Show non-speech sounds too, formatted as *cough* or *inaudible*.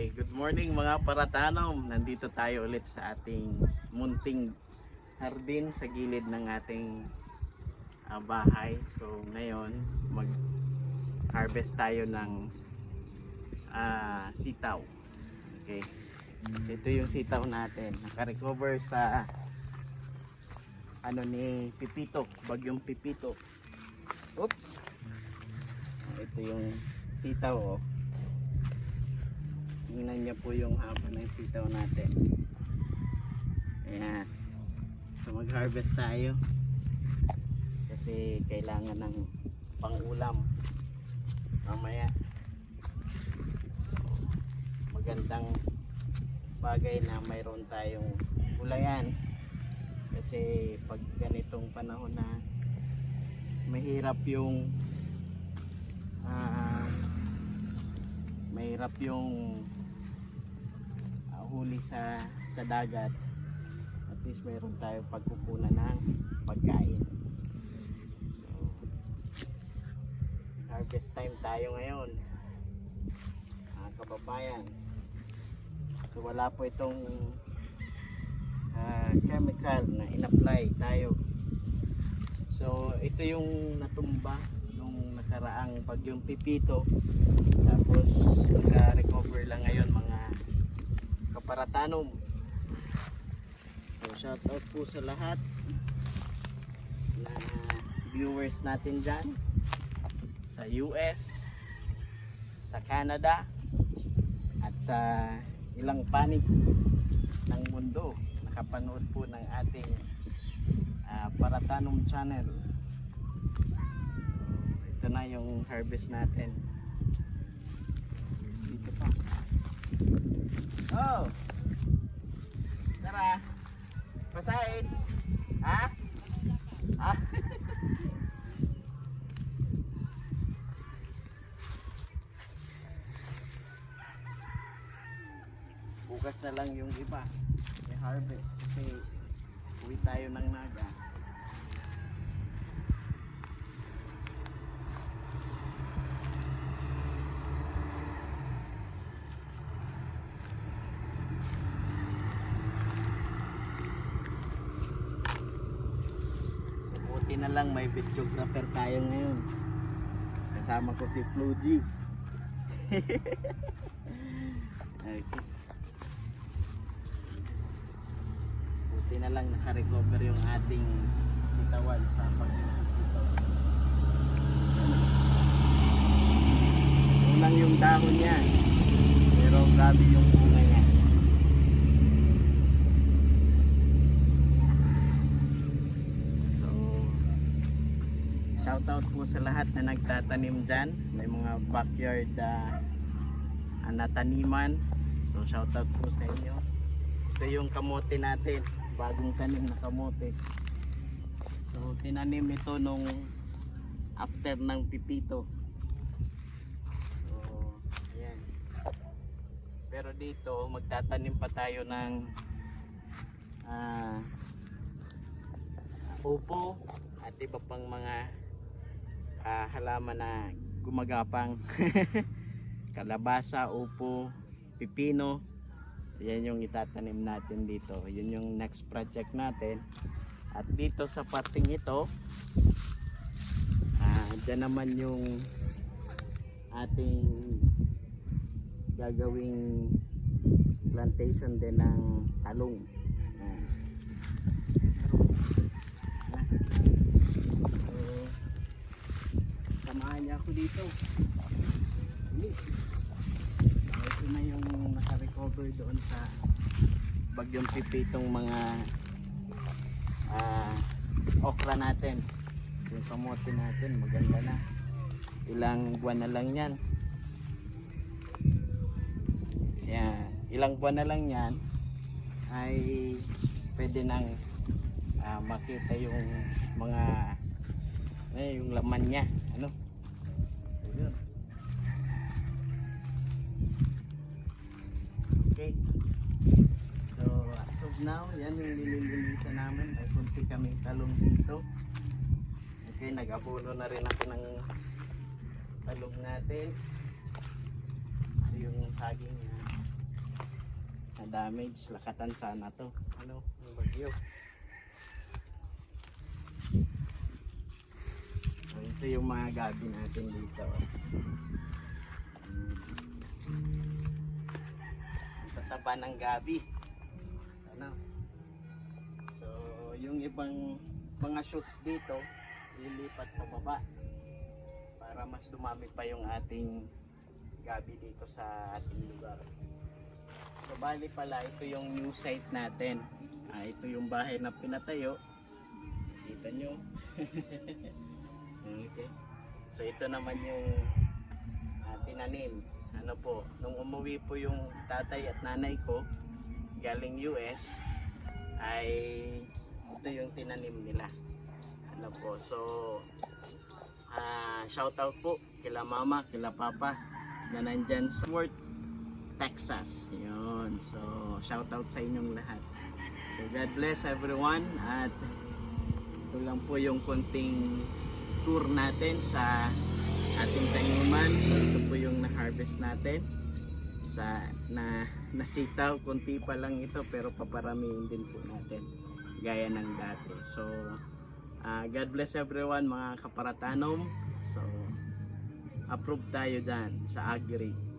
Okay, good morning mga paratanom. Nandito tayo ulit sa ating munting hardin sa gilid ng ating ah, bahay. So ngayon, mag harvest tayo ng ah, sitaw. Okay. So ito yung sitaw natin. Naka-recover sa ano ni Pipito, bagyong Pipito. Oops. Ito yung sitaw oh. Tingnan niyo po yung haba ng sitaw natin. Ayan. So mag-harvest tayo. Kasi kailangan ng pang-ulam. Mamaya. So magandang bagay na mayroon tayong gulayan. Kasi pag ganitong panahon na mahirap yung ah mahirap yung sa sa dagat. At least mayroon tayo pagkukunan ng pagkain. So, harvest time tayo ngayon mga kababayan. So wala po itong ah, chemical na in-apply tayo. So ito yung natumba nung nakaraang bagyong pipito. Tapos naka-recover lang ngayon mga kaparatanom. So shout out po sa lahat na viewers natin dyan sa US, sa Canada at sa ilang panig ng mundo nakapanood po ng ating ah, Paratanum channel. Ito na yung harvest natin. Dito pa. Oh! Tara! Pasahin! Ha? Ha? *laughs* Bukas na lang yung iba. May harvest. Kasi uwi tayo ng naga. So, buti na lang may videographer tayo ngayon. Kasama ko si Flugy. *laughs* okay. Buti na lang naka-recover yung ating sitawan sa pagkikita. Unang yung dahon niya. Pero grabe yung bunga niya. So, shout out po sa lahat na nagtatanim dyan. May mga backyard uh, na taniman. So, shout out po sa inyo. Ito yung kamote natin. Bagong tanim na kamote. So, tinanim ito nung after ng pipito. So, ayan. Pero dito, magtatanim pa tayo ng ah upo at iba pang mga ah, halaman na gumagapang. *laughs* Kalabasa, upo, pipino. Yan yung itatanim natin dito. Yun yung next project natin. At dito sa parting ito ah, dyan naman yung ating gagawing plantation din ng talong Ayan. So, ako dito. Ito na yung naka-recover doon sa bagyong pipitong mga ah, okra natin. Yung kamote natin, maganda na. Ilang buwan na lang yan. Yan. Ilang buwan na lang yan ay pwede nang ah, makita yung mga eh, yung laman niya. Ano? Now, yan yung nililinisan namin. May kunti kaming talong dito. Okay, nag-abono na rin ako ng talong natin. Ito yung saging niya. damage. Lakatan sana to. Ano? Yung bagyo. So, ito yung mga gabi natin dito. Ang tataba ng gabi. Ano? So, yung ibang mga shoots dito, lilipat pababa para mas dumami pa yung ating gabi dito sa ating lugar. So, bali pala, ito yung new site natin. Ah, ito yung bahay na pinatayo. Kita nyo. *laughs* Okay. So ito naman yung ah, tinanim. Ano po, nung umuwi po yung tatay at nanay ko galing US ay ito yung tinanim nila. Ano po, so ah shout out po kila mama, kila papa na nandyan sa Fort Texas. Yun. So shout out sa inyong lahat. So God bless everyone at ito lang po yung konting tour natin sa ating taniman. Ito po yung na-harvest natin sa na nasitaw konti pa lang ito pero paparamihin din po natin gaya ng dati. So ah, God bless everyone mga kaparatanom. So approve tayo dyan sa agri.